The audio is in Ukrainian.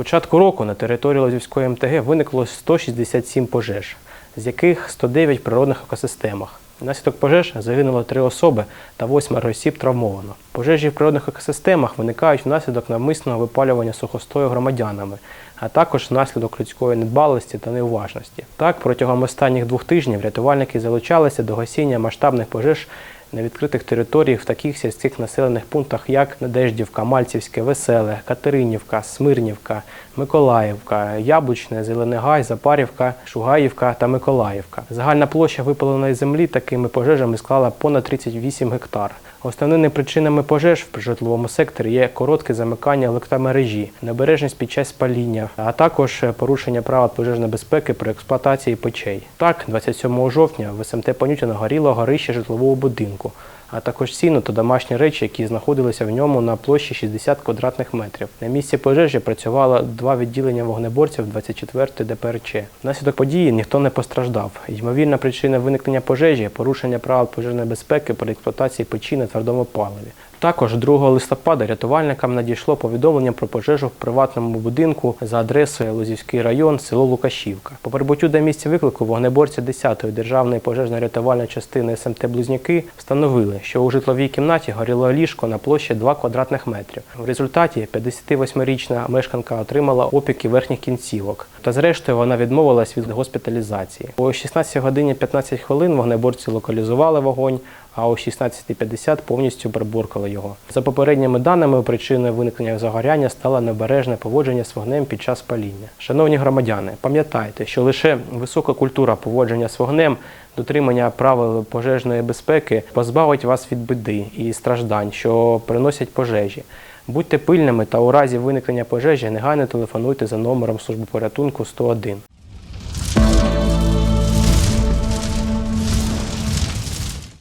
початку року на території Лозівської МТГ виникло 167 пожеж, з яких 109 в природних екосистемах. Внаслідок пожеж загинуло три особи та восьмеро осіб травмовано. Пожежі в природних екосистемах виникають внаслідок навмисного випалювання сухостою громадянами, а також внаслідок людської недбалості та неуважності. Так, протягом останніх двох тижнів рятувальники залучалися до гасіння масштабних пожеж на відкритих територіях в таких сільських населених пунктах, як Надеждівка, Мальцівське, Веселе, Катеринівка, Смирнівка, Миколаївка, Яблучне, Зеленегай, Запарівка, Шугаївка та Миколаївка. Загальна площа випаленої землі такими пожежами склала понад 38 гектар. Основними причинами пожеж в житловому секторі є коротке замикання електромережі, небережність під час паління, а також порушення правил пожежної безпеки при експлуатації печей. Так, 27 жовтня в СМТ Понютіно горіло горище житлового будинку, напрямку а також сіно та домашні речі, які знаходилися в ньому на площі 60 квадратних метрів. На місці пожежі працювало два відділення вогнеборців 24 ДПРЧ. Внаслідок події ніхто не постраждав. Ймовірна причина виникнення пожежі порушення правил пожежної безпеки при експлуатації печі на твердому паливі. Також 2 листопада рятувальникам надійшло повідомлення про пожежу в приватному будинку за адресою Лозівський район, село Лукашівка. По прибуттю до місця виклику вогнеборці 10-ї державної пожежно-рятувальної частини СМТ Близнюки встановили, що у житловій кімнаті горіло ліжко на площі 2 квадратних метрів. В результаті 58-річна мешканка отримала опіки верхніх кінцівок. Та зрештою вона відмовилась від госпіталізації. О 16 годині 15 хвилин вогнеборці локалізували вогонь, а о 16.50 повністю приборкали його. За попередніми даними, причиною виникнення загоряння стало небережне поводження з вогнем під час паління. Шановні громадяни, пам'ятайте, що лише висока культура поводження з вогнем, дотримання правил пожежної безпеки позбавить вас від біди і страждань, що приносять пожежі. Будьте пильними та у разі виникнення пожежі негайно телефонуйте за номером служби порятунку 101.